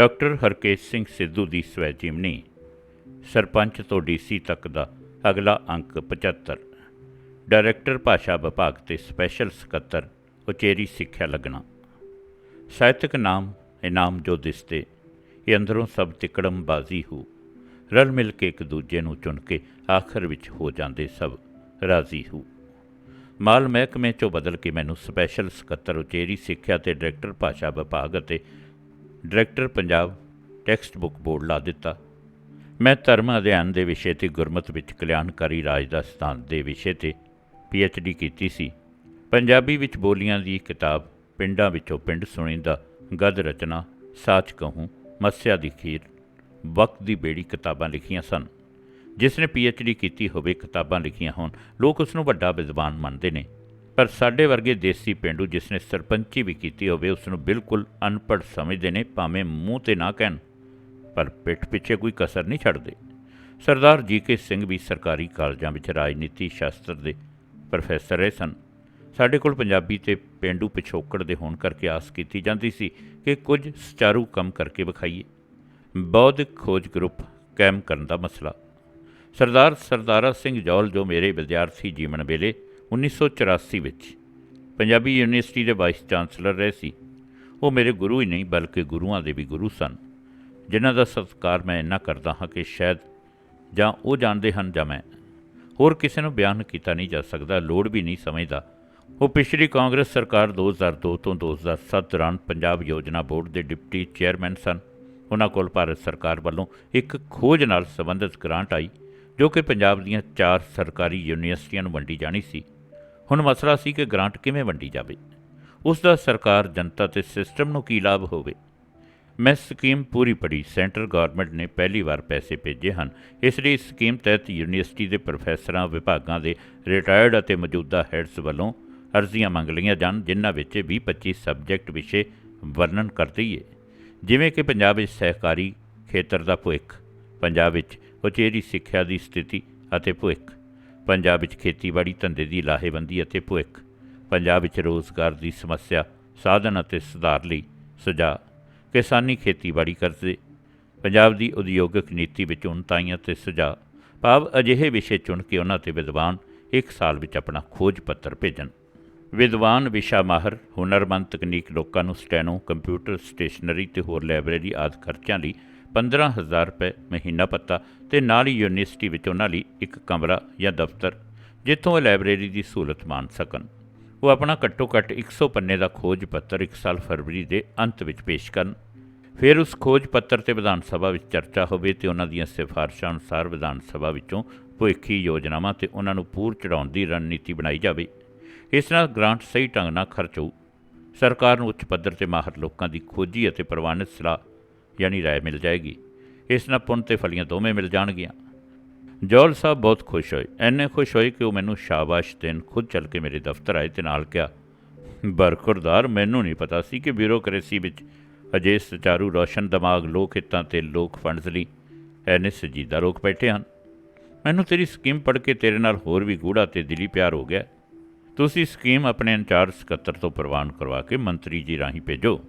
Doctor Harkesh Singh Sidhu ਦੀ ਸਵੈ ਜੀਵਨੀ ਸਰਪੰਚ ਤੋਂ ਡੀਸੀ ਤੱਕ ਦਾ ਅਗਲਾ ਅੰਕ 75 ਡਾਇਰੈਕਟਰ ਭਾਸ਼ਾ ਵਿਭਾਗ ਤੇ ਸਪੈਸ਼ਲ ਸਕੱਤਰ, ਉਚੇਰੀ ਸਿੱਖਿਆ ਲੱਗਣਾ। ਸਾਹਿਤਕ ਨਾਮ, ਇਨਾਮ ਜੋ ਦਿਸਤੇ ਇਹ ਅੰਦਰੋਂ ਸਭ ਤਿਕੜਮ ਬਾਜ਼ੀ ਹੋ, ਰਲ ਮਿਲ ਕੇ ਇੱਕ ਦੂਜੇ ਨੂੰ ਚੁਣ ਕੇ ਆਖਰ ਵਿੱਚ ਹੋ ਜਾਂਦੇ ਸਭ ਰਾਜ਼ੀ ਹੋ। ਮਾਲ ਮਹਿਕਮੇ ਚੋਂ ਬਦਲ ਕੇ ਮੈਨੂੰ ਸਪੈਸ਼ਲ ਸਕੱਤਰ, ਉਚੇਰੀ ਸਿੱਖਿਆ ਤੇ ਡਾਇਰੈਕਟਰ ਭਾਸ਼ਾ ਵਿਭਾਗ ਅਤੇ director Punjab text book board ਲਾ ਦਿੱਤਾ। ਮੈਂ ਧਰਮ ਅਧਿਐਨ ਦੇ ਵਿਸ਼ੇ ਤੇ ਗੁਰਮਤ ਵਿੱਚ ਕਲਿਆਣਕਾਰੀ ਰਾਜ ਦਾ ਸਥਾਨ ਦੇ ਵਿਸ਼ੇ ਤੇ ਡੀ ਕੀਤੀ ਸੀ। ਪੰਜਾਬੀ ਵਿੱਚ ਬੋਲੀਆਂ ਦੀ ਕਿਤਾਬ ਪਿੰਡਾਂ ਵਿੱਚੋਂ ਪਿੰਡ ਸੁਣੀਂਦਾ ਗਦ ਰਚਨਾ, ਸਾਚ ਕਹੂੰ, ਮੱਸਿਆ ਦੀ ਖੀਰ, ਵਕਤ ਦੀ ਬੇੜੀ ਕਿਤਾਬਾਂ ਲਿਖੀਆਂ ਸਨ। ਜਿਸ ਨੇ ਡੀ ਕੀਤੀ ਹੋਵੇ ਕਿਤਾਬਾਂ ਲਿਖੀਆਂ ਹੋਣ, ਲੋਕ ਉਸ ਨੂੰ ਵੱਡਾ ਵਿਦਵਾਨ ਮੰਨਦੇ ਨੇ। ਪਰ ਸਾਡੇ ਵਰਗੇ ਦੇਸੀ ਪਿੰਡੂ ਜਿਸ ਨੇ ਸਰਪੰਚੀ ਵੀ ਕੀਤੀ ਹੋਵੇ ਉਸ ਨੂੰ ਬਿਲਕੁਲ ਅਨਪੜ੍ਹ ਸਮਝਦੇ ਨੇ, ਭਾਵੇਂ ਮੂੰਹ ਤੇ ਨਾ ਕਹਿਣ। ਪਰ ਪਿੱਠ ਪਿੱਛੇ ਕੋਈ ਕਸਰ ਨਹੀਂ ਛੱਡਦੇ। ਸਰਦਾਰ ਜੀ ਕੇ ਸਿੰਘ ਵੀ ਸਰਕਾਰੀ ਕਾਲਜਾਂ ਵਿੱਚ ਰਾਜਨੀਤੀ ਸ਼ਾਸਤਰ ਦੇ ਪ੍ਰੋਫੈਸਰ ਰਹੇ ਸਨ। ਸਾਡੇ ਕੋਲ ਪੰਜਾਬੀ ਤੇ ਪਿੰਡੂ ਪਿਛੋਕੜ ਦੇ ਹੋਣ ਕਰਕੇ ਆਸ ਕੀਤੀ ਜਾਂਦੀ ਸੀ ਕਿ ਕੁਝ ਸੁਚਾਰੂ ਕੰਮ ਕਰਕੇ ਵਿਖਾਈਏ। ਬੌਧਿਕ ਖੋਜ ਗਰੁੱਪ ਕਾਇਮ ਕਰਨ ਦਾ ਮਸਲਾ। ਸਰਦਾਰ ਸਰਦਾਰਾ ਸਿੰਘ ਜੌਲ ਜੋ ਮੇਰੇ ਵਿਦਿਆਰਥੀ ਜੀਵਨ ਵੇਲੇ 1984 ਵਿੱਚ ਪੰਜਾਬੀ ਯੂਨੀਵਰਸਿਟੀ ਦੇ ਵਾਈਸ ਚਾਂਸਲਰ ਰਹੇ ਸੀ। ਉਹ ਮੇਰੇ ਗੁਰੂ ਹੀ ਨਹੀਂ, ਬਲਕਿ ਗੁਰੂਆਂ ਦੇ ਵੀ ਗੁਰੂ ਸਨ, ਜਿਨ੍ਹਾਂ ਦਾ ਸਤਿਕਾਰ ਮੈਂ ਇੰਨਾ ਕਰਦਾ ਹਾਂ ਕਿ ਸ਼ਾਇਦ ਜਾਂ ਉਹ ਜਾਣਦੇ ਹਨ ਜਾਂ ਮੈਂ। ਹੋਰ ਕਿਸੇ ਨੂੰ ਬਿਆਨ ਕੀਤਾ ਨਹੀਂ ਜਾ ਸਕਦਾ, ਲੋੜ ਵੀ ਨਹੀਂ ਸਮਝਦਾ। ਉਹ ਪਿਛਲੀ ਕਾਂਗਰਸ ਸਰਕਾਰ 2002 ਤੋਂ 2007 ਦੌਰਾਨ ਪੰਜਾਬ ਯੋਜਨਾ ਬੋਰਡ ਦੇ ਡਿਪਟੀ ਚੇਅਰਮੈਨ ਸਨ। ਉਹਨਾਂ ਕੋਲ ਭਾਰਤ ਸਰਕਾਰ ਵੱਲੋਂ ਇੱਕ ਖੋਜ ਨਾਲ ਸੰਬੰਧਿਤ ਗ੍ਰਾਂਟ ਆਈ, ਜੋ ਕਿ ਪੰਜਾਬ ਦੀਆਂ ਚਾਰ ਸਰਕਾਰੀ ਯੂਨੀਵਰਸਿਟੀਆਂ ਨੂੰ ਵੰਡੀ ਜਾਣੀ ਸੀ। ਹੁਣ ਮਸਲਾ ਸੀ ਕਿ ਗ੍ਰਾਂਟ ਕਿਵੇਂ ਵੰਡੀ ਜਾਵੇ? ਉਸ ਦਾ ਸਰਕਾਰ, ਜਨਤਾ ਤੇ ਸਿਸਟਮ ਨੂੰ ਕੀ ਲਾਭ ਹੋਵੇ? ਮੈਂ ਸਕੀਮ ਪੂਰੀ ਪੜੀ ਸੈਂਟਰ ਗਵਰਨਮੈਂਟ ਨੇ ਪਹਿਲੀ ਵਾਰ ਪੈਸੇ ਭੇਜੇ ਹਨ। ਇਸ ਲਈ ਇਸ ਸਕੀਮ ਤਹਿਤ ਯੂਨੀਵਰਸਿਟੀ ਦੇ ਪ੍ਰੋਫੈਸਰਾਂ, ਵਿਭਾਗਾਂ ਦੇ ਰਿਟਾਇਰਡ ਅਤੇ ਮੌਜੂਦਾ ਹੈਡਸ ਵੱਲੋਂ ਅਰਜ਼ੀਆਂ ਮੰਗ ਲਈਆਂ ਜਾਣ, ਜਿਨ੍ਹਾਂ ਵਿੱਚ 20-25 ਸਬਜੈਕਟ ਵਿਸ਼ੇ ਵਰਣਨ ਕਰਦੀ ਹੈ ਜਿਵੇਂ ਕਿ ਪੰਜਾਬ ਵਿੱਚ ਸਹਿਕਾਰੀ ਖੇਤਰ ਦਾ ਭਵਿੱਖ, ਪੰਜਾਬ ਵਿੱਚ ਉਚੇਰੀ ਸਿੱਖਿਆ ਦੀ ਸਥਿਤੀ ਅਤੇ ਭਵਿੱਖ। ਪੰਜਾਬ ਵਿੱਚ ਖੇਤੀਬਾੜੀ, ਧੰਦੇ ਦੀ ਲਾਹੇਵੰਦੀ ਅਤੇ ਭਵਿੱਖ। ਪੰਜਾਬ ਵਿੱਚ ਰੋਜ਼ਗਾਰ ਦੀ ਸਮੱਸਿਆ, ਸਾਧਨ ਅਤੇ ਸੁਧਾਰ ਲਈ ਸੁਝਾਅ। ਕਿਸਾਨੀ ਖੇਤੀਬਾੜੀ ਕਰਜ਼ੇ ਪੰਜਾਬ ਦੀ ਉਦਯੋਗਿਕ ਨੀਤੀ ਵਿੱਚ ਉਨਤਾਈਆਂ ਤੇ ਸੁਝਾਅ। ਭਾਵ ਅਜਿਹੇ ਵਿਸ਼ੇ ਚੁਣ ਕੇ ਉਹਨਾਂ ਤੇ ਵਿਦਵਾਨ ਇੱਕ ਸਾਲ ਵਿੱਚ ਆਪਣਾ ਖੋਜ ਪੱਤਰ ਭੇਜਣ। ਵਿਦਵਾਨ ਵਿਸ਼ਾ ਮਾਹਰ, ਹੁਨਰਮੰਦ ਤਕਨੀਕ ਲੋਕਾਂ ਨੂੰ ਸਟੈਨੋ, ਕੰਪਿਊਟਰ ਸਟੇਸ਼ਨਰੀ ਤੇ ਹੋਰ ਲਾਇਬ੍ਰੇਰੀ ਆਦਿ ਖਰਚਿਆਂ ਲਈ 15000 ਰੁਪਏ ਮਹੀਨਾ ਪੱਤਾ ਤੇ ਨਾਲ ਹੀ ਯੂਨੀਵਰਸਿਟੀ ਵਿੱਚ ਉਹਨਾਂ ਲਈ ਇੱਕ ਕਮਰਾ ਜਾਂ ਦਫ਼ਤਰ, ਜਿੱਥੋਂ ਉਹ ਲਾਇਬ੍ਰੇਰੀ ਦੀ ਸਹੂਲਤ ਮਾਣ ਸਕਣ। ਉਹ ਆਪਣਾ ਘੱਟੋ ਘੱਟ 100 ਪੰਨੇ ਦਾ ਖੋਜ ਪੱਤਰ ਇੱਕ ਸਾਲ ਫਰਵਰੀ ਦੇ ਅੰਤ ਵਿੱਚ ਪੇਸ਼ ਕਰਨ। ਫਿਰ ਉਸ ਖੋਜ ਪੱਤਰ ਤੇ ਵਿਧਾਨ ਸਭਾ ਵਿੱਚ ਚਰਚਾ ਹੋਵੇ ਤੇ ਉਹਨਾਂ ਦੀਆਂ ਸਿਫਾਰਸ਼ਾਂ ਅਨੁਸਾਰ ਵਿਧਾਨ ਸਭਾ ਵਿੱਚੋਂ ਭਵਿੱਖੀ ਯੋਜਨਾਵਾਂ ਤੇ ਉਹਨਾਂ ਨੂੰ ਪੂਰ ਚੜਾਉਣ ਦੀ ਰਣਨੀਤੀ ਬਣਾਈ ਜਾਵੇ। ਇਸ ਨਾਲ ਗ੍ਰਾਂਟ ਸਹੀ ਢੰਗ ਨਾਲ ਖਰਚ ਹੋਊ। ਸਰਕਾਰ ਨੂੰ ਉੱਚ ਪੱਧਰ ਤੇ ਮਾਹਰ ਲੋਕਾਂ ਦੀ ਖੋਜੀ ਅਤੇ ਪ੍ਰਵਾਨਿਤ ਸਲਾਹ ਯਾਨੀ ਰਾਏ ਮਿਲ ਜਾਏਗੀ। ਇਸ ਨਾਲ ਪੁੰਨ ਤੇ ਫਲੀਆਂ ਦੋਵੇਂ ਮਿਲ ਜਾਣਗੀਆਂ। ਜੋਲ ਸਾਹਿਬ ਬਹੁਤ ਖੁਸ਼ ਹੋਏ। ਐਨੇ ਖੁਸ਼ ਹੋਏ ਕਿ ਉਹ ਮੈਨੂੰ ਸ਼ਾਬਾਸ਼ ਦੇਣ ਖੁਦ ਚੱਲ ਕੇ ਮੇਰੇ ਦਫ਼ਤਰ ਆਏ ਤੇ ਨਾਲ ਕਿਹਾ ਬਰਖੁਰਦਾਰ ਮੈਨੂੰ ਨਹੀਂ ਪਤਾ ਸੀ ਕਿ ਬਿਊਰੋਕ੍ਰੇਸੀ ਵਿੱਚ ਅਜੇ ਸੁਚਾਰੂ ਰੋਸ਼ਨ ਦਿਮਾਗ ਲੋਕ ਹਿੱਤਾਂ ਤੇ ਲੋਕ ਫੰਡਸ ਲਈ ਐਨੇ ਸਜੀਦਾ ਲੋਕ ਬੈਠੇ ਹਨ। ਮੈਨੂੰ ਤੇਰੀ ਸਕੀਮ ਪੜ੍ਹ ਕੇ ਤੇਰੇ ਨਾਲ ਹੋਰ ਵੀ ਗੂੜਾ ਤੇ ਦਿਲੀ ਪਿਆਰ ਹੋ ਗਿਆ। ਤੁਸੀਂ ਸਕੀਮ ਆਪਣੇ ਇੰਚਾਰਜ ਸਕੱਤਰ ਤੋਂ ਪ੍ਰਵਾਨ ਕਰਵਾ ਕੇ ਮੰਤਰੀ ਜੀ ਰਾਹੀਂ ਭੇਜੋ।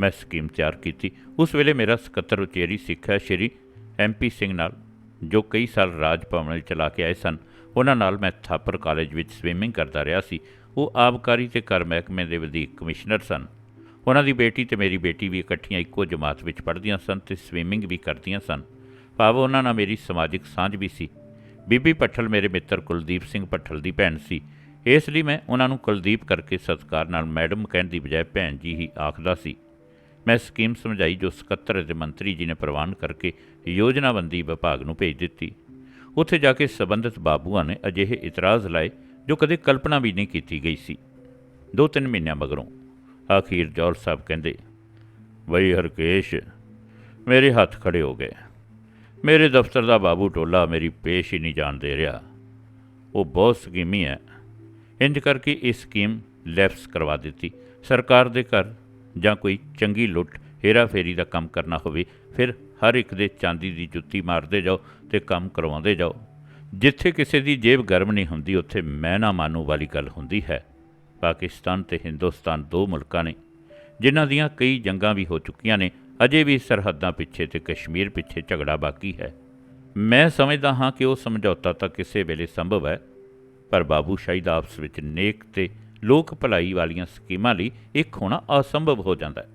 ਮੈਂ ਸਕੀਮ ਤਿਆਰ ਕੀਤੀ। ਉਸ ਵੇਲੇ ਮੇਰਾ ਸਕੱਤਰ ਉਚੇਰੀ ਸਿੱਖਿਆ ਸ਼੍ਰੀ ਐਮਪੀ ਸਿੰਘ ਨਾਲ, ਜੋ ਕਈ ਸਾਲ ਰਾਜ ਭਵਨ ਚਲਾ ਕੇ ਆਏ ਸਨ। ਉਹਨਾਂ ਨਾਲ ਮੈਂ ਥਾਪਰ ਕਾਲਜ ਵਿੱਚ ਸਵਿਮਿੰਗ ਕਰਦਾ ਰਿਹਾ ਸੀ। ਉਹ ਆਬਕਾਰੀ ਤੇ ਕਰ ਮਹਿਕਮੇ ਦੇ ਵਧੀਕ ਕਮਿਸ਼ਨਰ ਸਨ। ਉਹਨਾਂ ਦੀ ਬੇਟੀ ਤੇ ਮੇਰੀ ਬੇਟੀ ਵੀ ਇਕੱਠੀਆਂ ਇੱਕੋ ਜਮਾਤ ਵਿੱਚ ਪੜ੍ਹਦੀਆਂ ਸਨ ਤੇ ਸਵਿਮਿੰਗ ਵੀ ਕਰਦੀਆਂ ਸਨ। ਭਾਵ ਉਹਨਾਂ ਨਾਲ ਮੇਰੀ ਸਮਾਜਿਕ ਸਾਂਝ ਵੀ ਸੀ। ਬੀਬੀ ਪੱਠਲ ਮੇਰੇ ਮਿੱਤਰ ਕੁਲਦੀਪ ਸਿੰਘ ਪੱਠਲ ਦੀ ਭੈਣ ਸੀ। ਇਸ ਲਈ ਮੈਂ ਉਹਨਾਂ ਨੂੰ ਕੁਲਦੀਪ ਕਰਕੇ ਸਤਿਕਾਰ ਨਾਲ ਮੈਡਮ ਕਹਿਣ ਦੀ ਬਜਾਏ ਭੈਣ ਜੀ ਹੀ ਆਖਦਾ ਸੀ। ਮੈਂ ਸਕੀਮ ਸਮਝਾਈ ਜੋ ਸਕੱਤਰ ਅਤੇ ਮੰਤਰੀ ਜੀ ਨੇ ਪ੍ਰਵਾਨ ਕਰਕੇ ਯੋਜਨਾਬੰਦੀ ਵਿਭਾਗ ਨੂੰ ਭੇਜ ਦਿੱਤੀ। ਉੱਥੇ ਜਾ ਕੇ ਸਬੰਧਿਤ ਬਾਬੂਆਂ ਨੇ ਅਜਿਹੇ ਇਤਰਾਜ਼ ਲਾਏ ਜੋ ਕਦੇ ਕਲਪਨਾ ਵੀ ਨਹੀਂ ਕੀਤੀ ਗਈ ਸੀ। ਦੋ ਤਿੰਨ ਮਹੀਨਿਆਂ ਮਗਰੋਂ ਆਖੀਰ ਜੌਲ ਸਾਹਿਬ ਕਹਿੰਦੇ, ਬਈ ਹਰਕੇਸ਼, ਮੇਰੇ ਹੱਥ ਖੜੇ ਹੋ ਗਏ। ਮੇਰੇ ਦਫ਼ਤਰ ਦਾ ਬਾਬੂ ਟੋਲਾ ਮੇਰੀ ਪੇਸ਼ ਹੀ ਨਹੀਂ ਜਾਣ ਦੇ ਰਿਹਾ। ਉਹ ਬਹੁਤ ਸਕੀਮੀ ਹੈ। ਇੰਜ ਕਰਕੇ ਇਹ ਸਕੀਮ ਲੈਪਸ ਕਰਵਾ ਦਿੱਤੀ। ਸਰਕਾਰ ਦੇ ਘਰ ਜਾਂ ਕੋਈ ਚੰਗੀ ਲੁੱਟ, ਹੇਰਾਫੇਰੀ ਦਾ ਕੰਮ ਕਰਨਾ ਹੋਵੇ, ਫਿਰ ਹਰ ਇੱਕ ਦੇ ਚਾਂਦੀ ਦੀ ਜੁੱਤੀ ਮਾਰਦੇ ਜਾਓ ਤੇ ਕੰਮ ਕਰਵਾਉਂਦੇ ਜਾਓ। ਜਿੱਥੇ ਕਿਸੇ ਦੀ ਜੇਬ ਗਰਮ ਨਹੀਂ ਹੁੰਦੀ, ਉੱਥੇ ਮੈਂ ਨਾ ਮਾਨੂ ਵਾਲੀ ਗੱਲ ਹੁੰਦੀ ਹੈ। ਪਾਕਿਸਤਾਨ ਤੇ ਹਿੰਦੁਸਤਾਨ ਦੋ ਮੁਲਕਾਂ ਨੇ, ਜਿਨ੍ਹਾਂ ਦੀਆਂ ਕਈ ਜੰਗਾਂ ਵੀ ਹੋ ਚੁੱਕੀਆਂ ਨੇ, ਅਜੇ ਵੀ ਸਰਹੱਦਾਂ ਪਿੱਛੇ ਤੇ ਕਸ਼ਮੀਰ ਪਿੱਛੇ ਝਗੜਾ ਬਾਕੀ ਹੈ। ਮੈਂ ਸਮਝਦਾ ਹਾਂ ਕਿ ਉਹ ਸਮਝੌਤਾ ਤਾਂ ਕਿਸੇ ਵੇਲੇ ਸੰਭਵ ਹੈ, ਪਰ ਬਾਬੂਸ਼ਾਹੀ ਦਾ ਆਪਸ ਵਿੱਚ ਨੇਕ ਤੇ ਲੋਕ ਭਲਾਈ ਵਾਲੀਆਂ ਸਕੀਮਾਂ ਲਈ ਇੱਕ ਹੋਣਾ ਅਸੰਭਵ ਹੋ ਜਾਂਦਾ ਹੈ।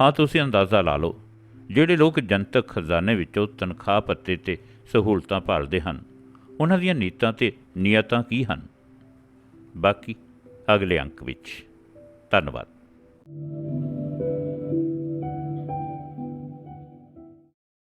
ਹਾਂ, ਤੁਸੀਂ ਅੰਦਾਜ਼ਾ ਲਾ ਲਓ, ਜਿਹੜੇ ਲੋਕ ਜਨਤਕ ਖਜ਼ਾਨੇ ਵਿੱਚੋਂ ਤਨਖਾਹ ਪੱਤੇ ਤੇ ਸਹੂਲਤਾਂ ਭਾਲਦੇ ਹਨ, ਉਹਨਾਂ ਦੀਆਂ ਨੀਤਾਂ ਤੇ ਨੀਅਤਾਂ ਕੀ ਹਨ? ਬਾਕੀ ਅਗਲੇ ਅੰਕ ਵਿੱਚ। ਧੰਨਵਾਦ।